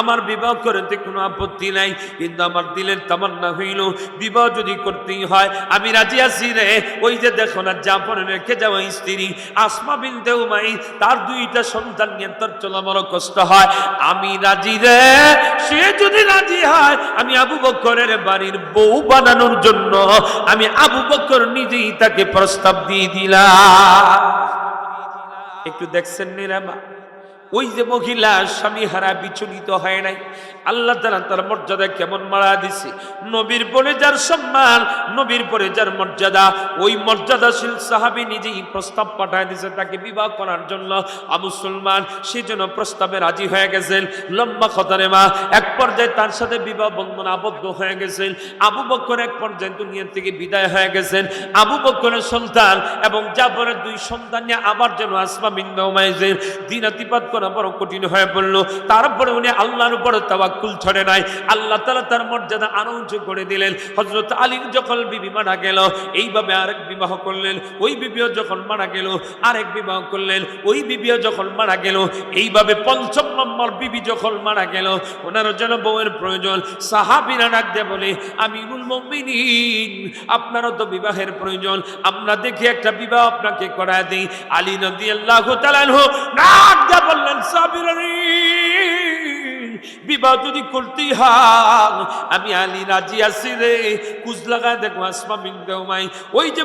আমার বিবাহ করতে কোনো আপত্তি নাই, কিন্তু আমার দিলের তামান্না হইল, বিবাহ যদি করতেই হয়, আমি রাজি আছি রে। ওই যে দেখো না জাফর রেখে যাওয়া স্ত্রী, আসমা বিনতে উমাই, তার দুইটা সন্তান নিয়ে তার চলা বড় কষ্ট হয়। আমি রাজি রে, সে যদি রাজি হয়, আমি আবু বক্করের বাড়ির বউ বানানোর জন্য, আমি আবু বক্কর নিজেই তাকে প্রস্তাব দিয়ে দিলাম। একটু দেখছেন নিরামা ওই যে মহিলা স্বামী হারা বিচলিত হয় নাই। আল্লাহ তালা তার মর্যাদা কেমন মারা দিছে? নবীর পরে যার সম্মান, নবীর পরে যার মর্যাদা, ওই মর্যাদাশীল সাহাবি নিজেই প্রস্তাব পাঠায় দিছে তাকে বিবাহ করার জন্য। মুসলমান, সে জন্য প্রস্তাবে রাজি হয়ে গেছেন। লম্বা খতারে মা, এক পর্যায়ে তার সাথে বিবাহ বন্ধন আবদ্ধ হয়ে গেছেন। আবু বক্কর এক পর্যায়ে দুনিয়া থেকে বিদায় হয়ে গেছেন। আবু বক্করের সন্তান এবং জাফরের দুই সন্তান নিয়ে আবার যেন আসমা বিন্দু মাইজের দিনাতিপাত করা বড় কঠিন হয়ে পড়ল। তারপরে উনি আল্লাহর উপরে তাওয়াক্কুল ছড়ে নাই। আল্লাহ তাআলা তার মর্যাদা আরও উঁচু করে দিলেন। হযরত আলীর যখন বিবি মারা গেল, এইভাবে আরেক বিবাহ করলেন। ওই বিবিও যখন মারা গেল, আরেক বিবাহ করলেন। ওই বিবিও যখন মারা গেল, এইভাবে পঞ্চম নম্বর বিবি যখন মারা গেল, ওনারও যেন বউয়ের প্রয়োজন। সাহাবিরা ডাক দিয়ে বলে, আমিরুল মুমিনিন, আপনারও তো বিবাহের প্রয়োজন। আমরা দেখি একটা বিবাহ আপনাকে করায় দিই। আলী নদী আল্লাহ তালানহু ডাক বিবাহ যদি করতেই হয় আমি আলী রাজি আছি রে। কুজ লাগায় দেখো আসমা ওই যে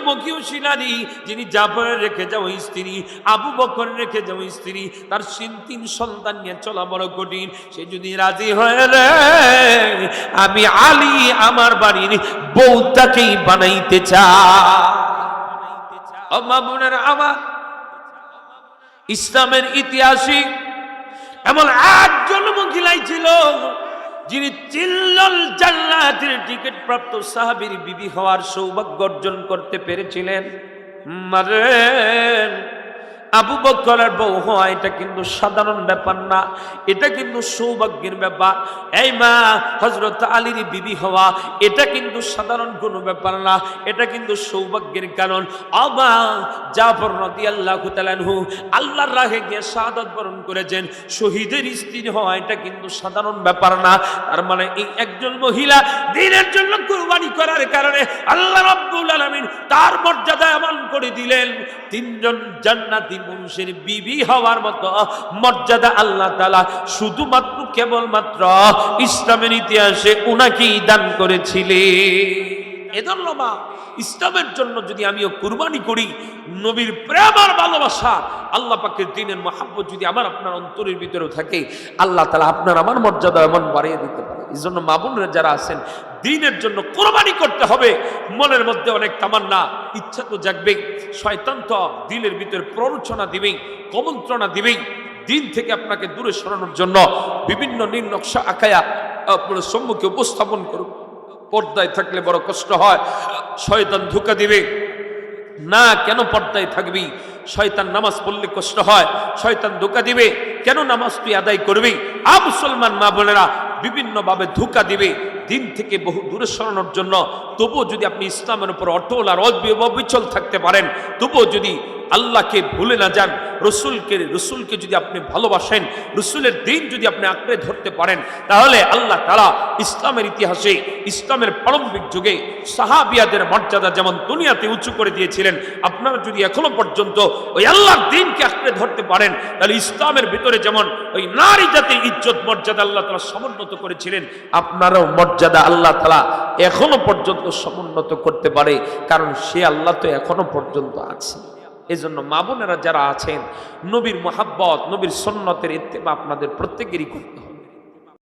শিলারি যিনি রেখে যাও স্ত্রী, আবু বকর রেখে যাও স্ত্রী, তার সিন তিন সন্তান নিয়ে চলা বড় কঠিন। সে যদি রাজি হয় রে, আমি আলী আমার বাড়ির বউটাকেই বানাইতে চাই। আমার ইসলামের ইতিহাসে এমন একজন মহিলাই ছিল যিনি চিল্লল জান্নাতের টিকিট প্রাপ্ত সাহাবীর বিবি হওয়ার সৌভাগ্য অর্জন করতে পেরেছিলেন। মারেন। আবু বকরের বউ হওয়া এটা কিন্তু সাধারণ ব্যাপার না, এটা কিন্তু সৌভাগ্যের ব্যাপার। এই মা হজরত আলীর বিবি হওয়া, এটা কিন্তু সাধারণ কোনো ব্যাপার না, এটা কিন্তু সৌভাগ্যের কারণ। অবা জাফর নদী আল্লাহ তালানহু আল্লাহর রাহে গিয়ে শাহাদত বরণ করেছেন, শহীদের স্ত্রী হওয়া এটা কিন্তু সাধারণ ব্যাপার না। তার মানে এই একজন মহিলা দিনের জন্য কুরবানি করার কারণে আল্লাহ রব্বুল আলামিন তার মর্যাদা এমন করে দিলেন, তিনজন জান্নাতি বংশের বিবি হওয়ার মতো মর্যাদা আল্লাহ তালা শুধুমাত্র কেবলমাত্র ইসলামের ইতিহাসে উনাকেই দান মা, ইসলামের জন্য যদি আমিও কুরবানি করি, নবীর প্রেম আর ভালোবাসা, আল্লাহ পাকের দিনের মহাব্বত যদি আমার আপনার অন্তরের ভিতরেও থাকে, আল্লাহ তালা আপনার আমার মর্যাদা এমন বাড়িয়ে দিতে পারে। এই জন্য মামুনরা যারা আছেন দিনের জন্য কোরবানি করতে হবে। মনের মধ্যে অনেক তামান্না, ইচ্ছা তো জাগবেই। শয়তান তো দিলের ভিতরে প্ররোচনা দিবেই, কমন্ত্রণা দিবেই। দিন থেকে আপনাকে দূরে সরানোর জন্য বিভিন্ন নির্নকশা আঁকায়া আপনার সম্মুখে উপস্থাপন করুন। পর্দায় থাকলে বড় কষ্ট হয়। শয়তান ধোকা দিবে। না, কেন পর্দায় থাকবি? শয়তান নামাজ পড়লে কষ্ট হয়। শয়তান ধোকা দিবে। কেন নামাজ তুই আদায় করবি? আ মুসলমান মা বোনেরা বিভিন্নভাবে ধোকা দিবে, দিন থেকে বহু দূরে সরানোর জন্য। তবুও যদি আপনি ইসলামের উপর অটল আর অবিচল থাকতে পারেন, তবুও যদি আল্লাহকে ভুলে না যান রসুলকে রসুলকে যদি আপনি ভালোবাসেন, রসুলের দিন যদি আপনি আঁকড়ে ধরতে পারেন, তাহলে আল্লাহ তারা ইসলামের ইতিহাসে, ইসলামের প্রারম্ভিক যুগে সাহাবিয়াদের মর্যাদা যেমন দুনিয়াতে উঁচু করে দিয়েছিলেন, আপনারা যদি এখনও পর্যন্ত ওই আল্লাহর দিনকে আঁকড়ে ধরতে পারেন, তাহলে ইসলামের ভিতরে যেমন ওই নারী জাতির ইজ্জত মর্যাদা আল্লাহ তালা সমুন্নত করেছিলেন, আপনারও মর্যাদা আল্লাহ তালা এখনও পর্যন্ত সমুন্নত করতে পারে, কারণ সে আল্লাহ তো এখনও পর্যন্ত আছে। এজন্য মা বোনেরা যারা আছেন নবীর মোহাব্বত নবীর সন্ন্যতের ইত্তেবা আপনাদের প্রত্যেকেরই করতে হবে।